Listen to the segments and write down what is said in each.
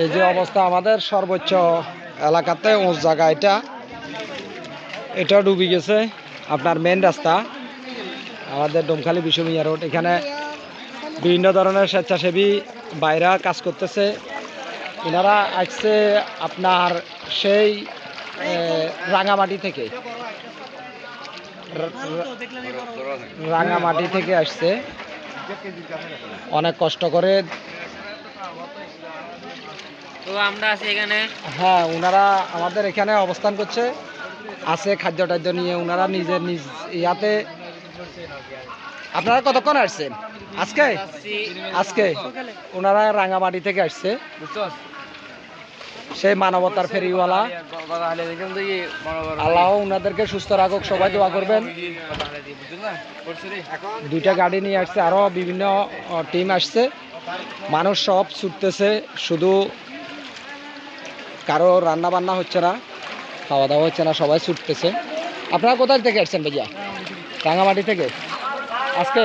এই যে অবস্থা আমাদের, সর্বোচ্চ এলাকাতে উঁচ জায়গা এটা। এটা ডুবে গেছে আপনার মেন রাস্তা, আমাদের ডোমখালি বিশ্বমিয়া রোড। এখানে বিভিন্ন ধরনের স্বেচ্ছাসেবী বাইরা কাজ করতেছে। এনারা আসছে আপনার সেই রাঙামাটি থেকে। রাঙামাটি থেকে আসছে। অনেক কষ্ট করে তো আমরা আছি এখানে। হ্যাঁ ওনারা আমাদের এখানে অবস্থান করছে। আছে খাদ্য টাদ্য নিয়ে ওনারা নিজের নিজ ইয়াতে। আপনারা কতক্ষণ আসছেন? আজকে? আজকে? ওনারা রাঙামাটি থেকে আসছে। সেই মানবতার ফেরিওয়ালা। আল্লাহ ওনাদেরকে সুস্থ রাখুক, সবাই দোয়া করবেন। দুইটা গাড়ি নিয়ে আসছে আরও বিভিন্ন টিম আসছে। মানুষ সব ছুটতেছে, শুধু কারও রান্না বান্না হচ্ছে না খাওয়া দাওয়া হচ্ছে না, সবাই ছুটতেছে। আপনারা কোথায় থেকে আসছেন ভাইয়া? রাঙামাটি থেকে? আজকে?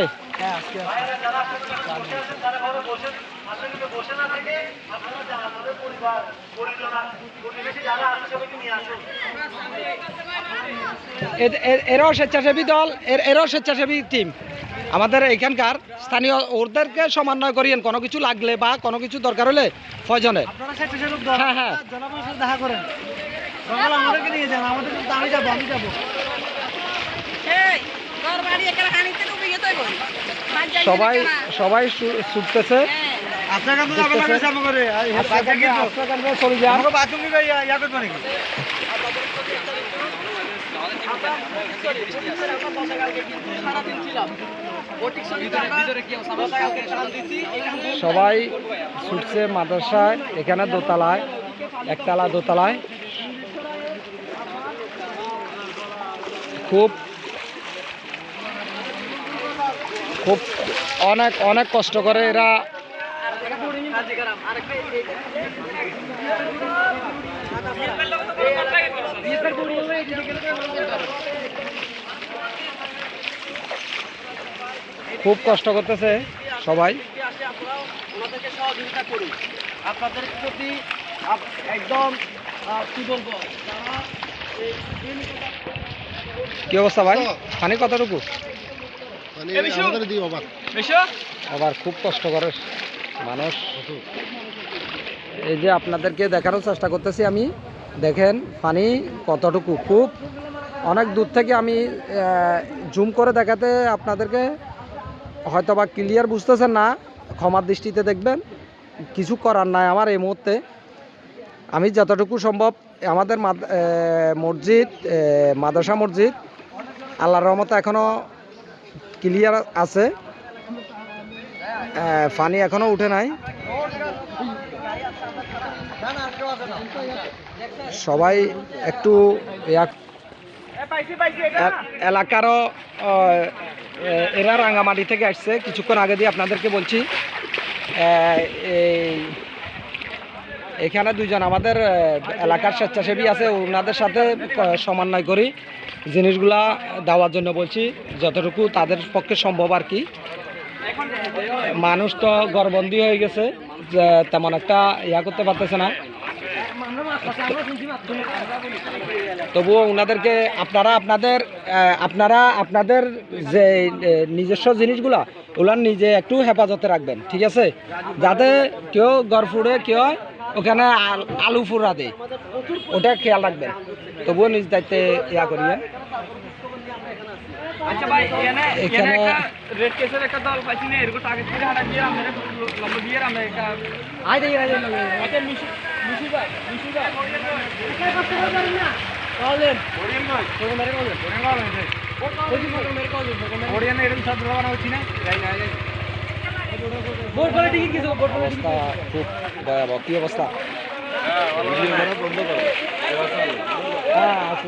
এরাও স্বেচ্ছাসেবী দল এর এরাও স্বেচ্ছাসেবী টিম আমাদের এখানকার স্থানীয় ওদেরকে সমন্বয় করিয়েন কোনো কিছু লাগলে বা কোনো কিছু দরকার হলে প্রয়োজনে। আপনারা হ্যাঁ, হ্যাঁ। দেখা করেন। আমাদেরকে নিয়ে যান আমাদের আমি যাব আমি যাব। সবাই সবাই ছুটতেছে সবাই ছুটছে মাদ্রাসায় এখানে দোতলায় একতলা দোতলায়। খুব খুব অনেক অনেক কষ্ট করে এরা খুব কষ্ট করতেছে সবাই। ওনাদেরকে সহযোগিতা করি আপনাদের প্রতি একদম কি বলব কি অবস্থা ভাই? পানি কতটুকু? আবার খুব কষ্ট করে। মানুষ। এই যে আপনাদেরকে দেখানোর চেষ্টা করতেছি আমি। দেখেন পানি কতটুকু, খুব। অনেক দূর থেকে আমি জুম করে দেখাতে আপনাদেরকে হয়তো বা ক্লিয়ার বুঝতেছেন না, ক্ষমার দৃষ্টিতে দেখবেন। কিছু করার নাই আমার এই মুহূর্তে। আমি যতটুকু সম্ভব আমাদের মসজিদ মাদ্রাসা মসজিদ, আল্লাহর রহমতে এখনও ক্লিয়ার আছে। আহ, পানি এখনও উঠে নাই। সবাই একটু এলাকারও এরা রাঙামাটি থেকে আসছে। কিছুক্ষণ আগে দিয়ে আপনাদেরকে বলছি এই এখানে দুজন আমাদের এলাকার স্বেচ্ছাসেবী আছে ওনাদের সাথে সমন্বয় করি। জিনিসগুলা দেওয়ার জন্য বলছি যতটুকু তাদের পক্ষে সম্ভব আর কি। মানুষ তো গড়বন্দি হয়ে গেছে তেমন একটা ইয়া করতে পারতেছে না। তবুও ওনাদেরকে আপনারা, আপনাদের আপনারা, আপনাদের যে নিজস্ব জিনিসগুলা ওগুলা নিজে একটু হেফাজতে রাখবেন, ঠিক আছে? যাতে কেউ গড় ফুড়ে কেউ ওখানে আলু ফুরা দেয় ওটা খেয়াল রাখবেন। তবুও নিজ দায়িত্বে ইয়া করিয়ে। আচ্ছা ভাই এখানে এখানে রেড কেসের একটা দল পাইছি না এরকম টার্গেট থেকে হাঁটা দিয়ে আমরা লম্বা দিয়ে আমরা একটা আই দেখি আচ্ছা মিশু মিশু ভাই মিশু ভাই একা কষ্ট করবেন না তাহলে ওরিয়ান ভাই তোকে মেরে কল ওরিয়ান কল আছে ওই কি তোকে মেরে কল ওরিয়ান এরকম সব ধরা হচ্ছে না যাই না যাই বোর্ড করে টিকিট কিছু বোর্ড করে অবস্থা খুব ভয়াবহ কি অবস্থা হ্যাঁ আছে